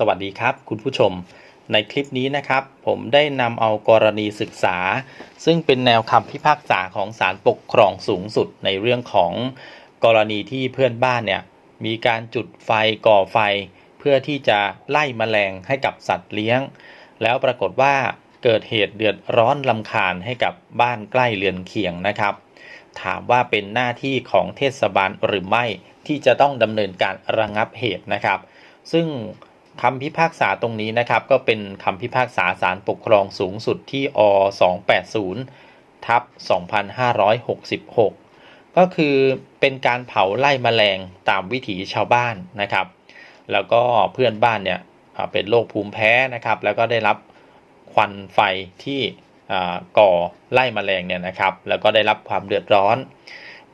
สวัสดีครับ คุณผู้ชม ในคลิปนี้นะครับ ผมได้นำเอากรณีศึกษา ซึ่งเป็นแนวคำพิพากษาของศาลปกครองสูงสุดในเรื่องของกรณีที่เพื่อนบ้านเนี่ยมีการจุดไฟก่อไฟ เพื่อที่จะไล่แมลงให้กับสัตว์เลี้ยง แล้วปรากฏว่าเกิดเหตุเดือดร้อนลำคาญให้กับบ้านใกล้เรือนเคียงนะครับ ถามว่าเป็นหน้าที่ของเทศบาลหรือไม่ที่จะต้องดำเนินการระงับเหตุนะครับ ซึ่ง คำพิพากษาตรงนี้นะครับ ก็เป็นคำพิพากษาศาลปกครองสูงสุดที่อ280ทับ2566 ก็คือเป็นการเผาไล่แมลงตามวิถีชาวบ้านนะครับ แล้วก็เพื่อนบ้านเนี่ยเป็นโรคภูมิแพ้นะครับ แล้วก็ได้รับควันไฟที่ก่อไล่แมลงเนี่ยนะครับ แล้วก็ได้รับความเดือดร้อน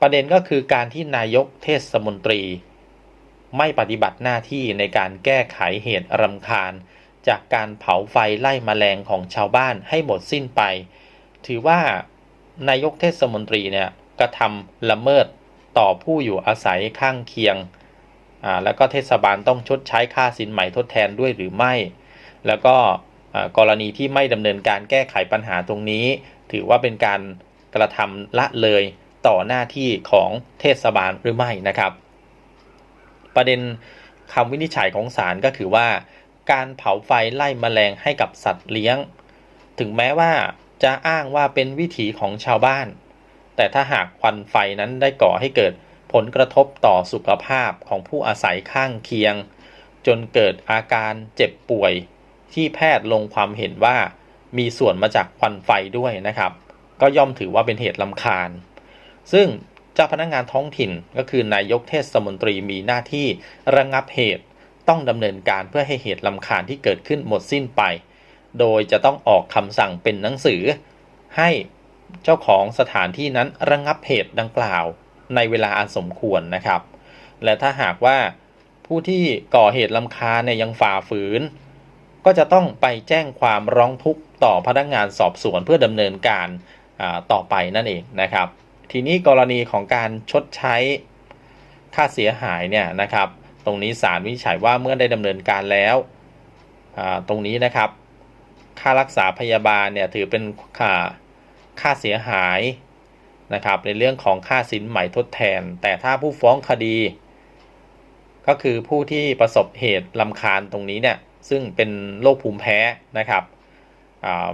ประเด็นก็คือการที่นายกเทศมนตรี ไม่ปฏิบัติหน้าที่ในการแก้ไขเหตุรำคาญ จากการเผาไฟไล่แมลงของชาวบ้านให้หมดสิ้นไป ถือว่านายกเทศมนตรีเนี่ยกระทำละเมิดต่อผู้อยู่อาศัยข้างเคียงอ่าแล้วก็เทศบาลต้องชดใช้ค่าสินใหม่ทดแทนด้วยหรือไม่ แล้วก็กรณีที่ไม่ดำเนินการแก้ไขปัญหาตรงนี้ ถือว่าเป็นการกระทำละเลยต่อหน้าที่ของเทศบาลหรือไม่นะครับ ประเด็นคำวินิจฉัยของศาลก็คือว่า การเผาไฟไล่แมลงให้กับสัตว์เลี้ยง ถึงแม้ว่าจะอ้างว่าเป็นวิถีของชาวบ้าน แต่ถ้าหากควันไฟนั้นได้ก่อให้เกิดผลกระทบต่อสุขภาพของผู้อาศัยข้างเคียง จนเกิดอาการเจ็บป่วย ที่แพทย์ลงความเห็นว่ามีส่วนมาจากควันไฟด้วยนะครับ ก็ย่อมถือว่าเป็นเหตุลำคาญ ซึ่ง เจ้าพนักงานท้องถิ่นก็คือนายกเทศมนตรีมีหน้าที่ระงับเหตุ ต้องดำเนินการเพื่อให้เหตุลำคาญที่เกิดขึ้นหมดสิ้นไป โดยจะต้องออกคำสั่งเป็นหนังสือ ให้เจ้าของสถานที่นั้นระงับเหตุดังกล่าว ในเวลาอันสมควรนะครับ และถ้าหากว่าผู้ที่ก่อเหตุลำคาญเนี่ยยังฝ่าฝืน ก็จะต้องไปแจ้งความร้องทุกข์ต่อพนักงานสอบสวนเพื่อดำเนินการต่อไปนั่นเองนะครับ ทีนี้กรณีของการชดใช้ค่าเสียหายเนี่ยนะครับ ตรงนี้ศาลวินิจฉัยว่าเมื่อได้ดำเนินการแล้วตรงนี้นะครับ ค่ารักษาพยาบาลเนี่ยถือเป็นค่าค่าเสียหายนะครับ ในเรื่องของค่าสินใหม่ทดแทน แต่ถ้าผู้ฟ้องคดี ก็คือผู้ที่ประสบเหตุลำคาญตรงนี้เนี่ยซึ่งเป็นโรคภูมิแพ้นะครับ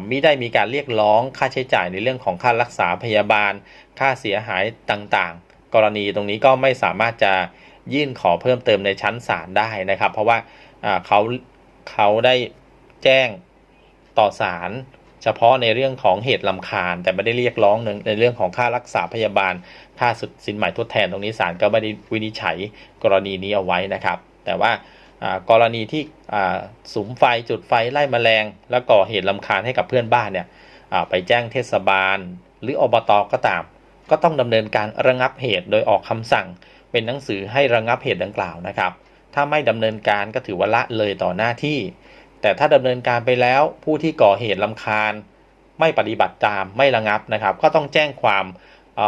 มิได้มีการเรียกร้องค่าใช้จ่ายในเรื่องของค่ารักษาพยาบาล ค่าเสียหายต่างๆ กรณีตรงนี้ก็ไม่สามารถจะยื่นขอเพิ่มเติมในชั้นศาลได้นะครับ เพราะว่าเขาเขาได้แจ้งต่อศาลเฉพาะในเรื่องของเหตุลำคาญ แต่ไม่ได้เรียกร้องในเรื่องของค่ารักษาพยาบาล ค่าสินใหม่ทดแทนตรงนี้ศาลก็ไม่ได้วินิจฉัยกรณีนี้เอาไว้นะครับ แต่ว่า กรณีที่สุมไฟจุดไฟไล่แมลง แล้วก่อเหตุลำคาญให้กับเพื่อนบ้านเนี่ยไปแจ้งเทศบาล หรืออบตก็ตาม ก็ต้องดำเนินการระงับเหตุโดยออกคำสั่ง เป็นหนังสือให้ระงับเหตุดังกล่าวนะครับ ถ้าไม่ดำเนินการก็ถือว่าละเลยต่อหน้าที่ แต่ถ้าดำเนินการไปแล้วผู้ที่ก่อเหตุลำคาญ ไม่ปฏิบัติตามไม่ระงับนะครับ ก็ต้องแจ้งความ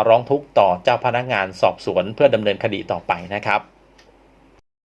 ร้องทุกข์ต่อเจ้าพนักงานสอบสวนเพื่อดำเนินคดีต่อไปนะครับ